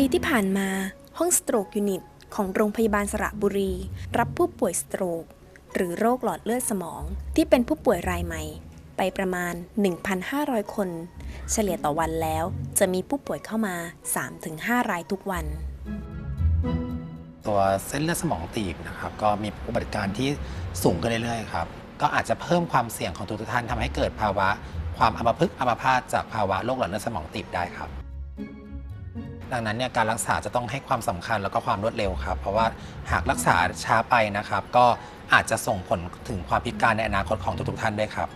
ปีที่ผ่านมาห้องสโตรกยูนิตของโรงพยาบาลสระบุรี รับผู้ป่วยสโตรก หรือโรคหลอดเลือดสมองที่เป็นผู้ป่วยรายใหม่ ไปประมาณ 1,500 คน เฉลี่ยต่อวันแล้วจะมีผู้ป่วยเข้ามา 3-5 รายทุกวัน ตัวเส้นเลือดสมองตีบนะครับ ก็มีอุบัติการที่สูงขึ้นเรื่อยๆครับ ก็อาจจะเพิ่มความเสี่ยงของทุกท่านทำให้เกิดภาวะ ความอัมพฤกษ์อัมพาตจากภาวะโรคหลอดเลือดสมองตีบได้ครับดังนั้นเนี่ยการรักษาจะต้องให้ความสำคัญแล้วก็ความรวดเร็วครับ เพราะว่าหากรักษาช้าไปนะครับ ก็อาจจะส่งผลถึงความพิการในอนาคตของทุกๆท่านด้วยครับ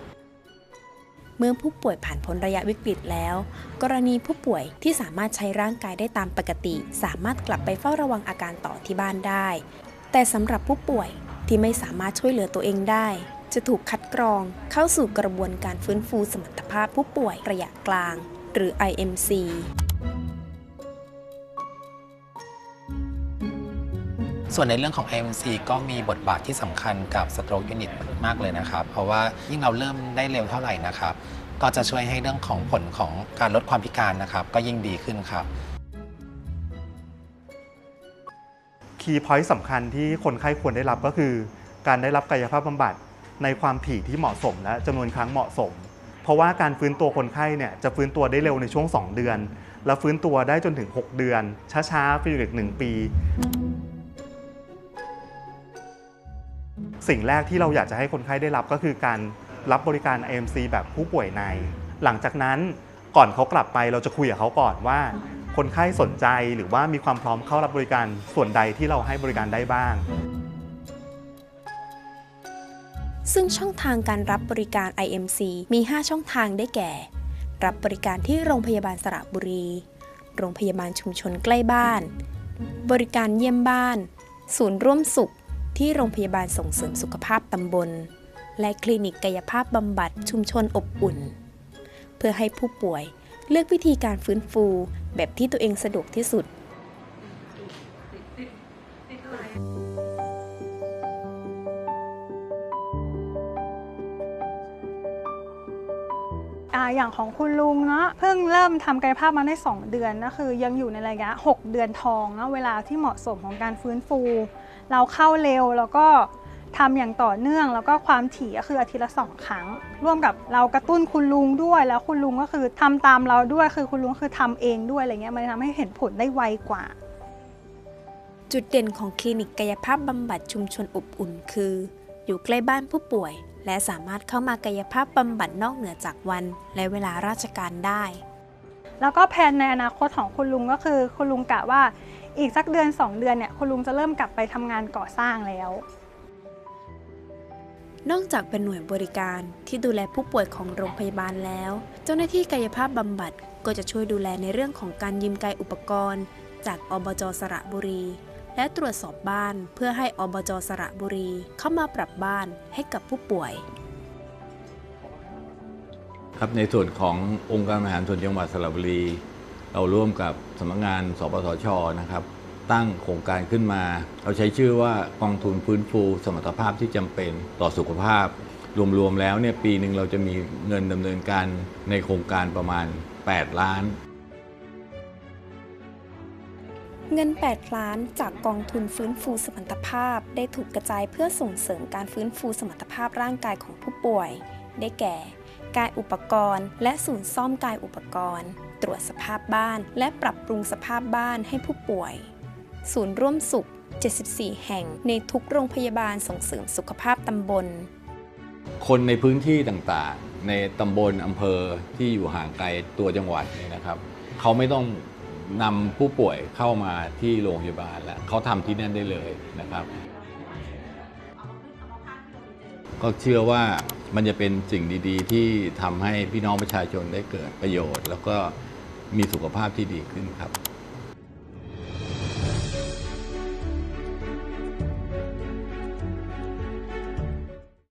เมื่อผู้ป่วยผ่านพ้นระยะวิกฤตแล้ว กรณีผู้ป่วยที่สามารถใช้ร่างกายได้ตามปกติ สามารถกลับไปเฝ้าระวังอาการต่อที่บ้านได้ แต่สำหรับผู้ป่วยที่ไม่สามารถช่วยเหลือตัวเองได้ จะถูกคัดกรองเข้าสู่กระบวนการฟื้นฟูสมรรถภาพผู้ป่วยระยะกลาง หรือ IMC ส่วนในเรื่องของ IMC ก็มีบทบาทที่สำคัญกับ stroke unit มากเลยนะครับ เพราะว่ายิ่งเราเริ่มได้เร็วเท่าไหร่นะครับ ก็จะช่วยให้เรื่องของผลของการลดความพิการนะครับ ก็ยิ่งดีขึ้นครับ คีย์พอยต์สำคัญที่คนไข้ควรได้รับก็คือ การได้รับกายภาพบำบัดในความถี่ที่เหมาะสมและจำนวนครั้งเหมาะสม เพราะว่าการฟื้นตัวคนไข้เนี่ยจะฟื้นตัวได้เร็วในช่วง 2 เดือน แล้วฟื้นตัวได้จนถึง 6 เดือน ช้าๆไปอีกหนึ่งปี สิ่งแรกที่เราอยากจะให้คนไข้ได้รับก็คือการรับบริการ AMC แบบผู้ป่วยใน หลังจากนั้นก่อนเขากลับไปเราจะคุยกับเขาก่อนว่า คนไข้สนใจหรือว่ามีความพร้อมเข้ารับบริการส่วนใดที่เราให้บริการได้บ้าง ซึ่งช่องทางการรับบริการ IMC มี 5 ช่องทางได้แก่ รับบริการที่โรงพยาบาลสระบุรี โรงพยาบาลชุมชนใกล้บ้าน บริการเยี่ยมบ้าน ศูนย์ร่วมสุข ที่โรงพยาบาลส่งเสริมสุขภาพตำบล และคลินิกกายภาพบำบัดชุมชนอบอุ่น เพื่อให้ผู้ป่วยเลือกวิธีการฟื้นฟูแบบที่ตัวเองสะดวกที่สุด ออย่างของคุณลุงเนาะเพิ่งเริ่มทำกายภาพมาได้ 2 เดือนก็คือ ยังอยู่ในระยะ 6 เดือนทองเนาะเวลาที่เหมาะสมของการฟื้นฟู เราเข้าเร็วแล้วก็ทำอย่างต่อเนื่องแล้วก็ความถี่ก็คืออาทิตย์ละสองครั้ง ร่วมกับเรากระตุ้นคุณลุงด้วยแล้วคุณลุงก็คือทำตามเราด้วยคือคุณลุงคือทำเองด้วยอะไรเงี้ยมันทำให้เห็นผลได้ไวกว่า จุดเด่นของคลินิกกายภาพบำบัดชุมชนอบอุ่นคือ อยู่ใกล้บ้านผู้ป่วย และสามารถเข้ามากายภาพบำบัดนอกเหนือจากวันและเวลาราชการได้ แล้วก็แผนในอนาคตของคุณลุงก็คือ คุณลุงกะว่าอีกสักเดือน 2 เดือนเนี่ยคุณลุงจะเริ่มกลับไปทำงานก่อสร้างแล้ว นอกจากเป็นหน่วยบริการที่ดูแลผู้ป่วยของโรงพยาบาลแล้ว เจ้าหน้าที่กายภาพบำบัดก็จะช่วยดูแลในเรื่องของการยืมกายอุปกรณ์ จากอบจสระบุรี และตรวจสอบบ้านเพื่อให้อบจสระบุรีเข้ามาปรับบ้านให้กับผู้ป่วย ครับในส่วนขององค์การบริหารส่วนจังหวัดสระบุรี เราร่วมกับสำนักงาน สปสชนะครับ ตั้งโครงการขึ้นมา เราใช้ชื่อว่ากองทุนฟื้นฟู สมรรถภาพที่จำเป็นต่อสุขภาพ รวมๆแล้วเนี่ยปีหนึ่งเราจะมีเงินดำเนินการในโครงการประมาณ 8 ล้าน เงิน 8 ล้านจากกองทุนฟื้นฟูสมรรถภาพ ได้ถูกกระจายเพื่อส่งเสริมการฟื้นฟูสมรรถภาพร่างกายของผู้ป่วย ได้แก่ กายอุปกรณ์ และศูนย์ซ่อมกายอุปกรณ์ ตรวจสภาพบ้าน และปรับปรุงสภาพบ้านให้ผู้ป่วย ศูนย์ร่วมสุข 74 แห่งในทุกโรงพยาบาลส่งเสริมสุขภาพตำบล คนในพื้นที่ต่างๆ ในตำบลอำเภอที่อยู่ห่างไกลตัวจังหวัดนี่นะครับ เขาไม่ต้อง นำผู้ป่วยเข้ามาที่โรงพยาบาลแล้วเขาทำที่นั่นได้เลยนะครับ ก็เชื่อว่ามันจะเป็นสิ่งดีๆ ที่ทำให้พี่น้องประชาชนได้เกิดประโยชน์ แล้วก็มีสุขภาพที่ดีขึ้นครับ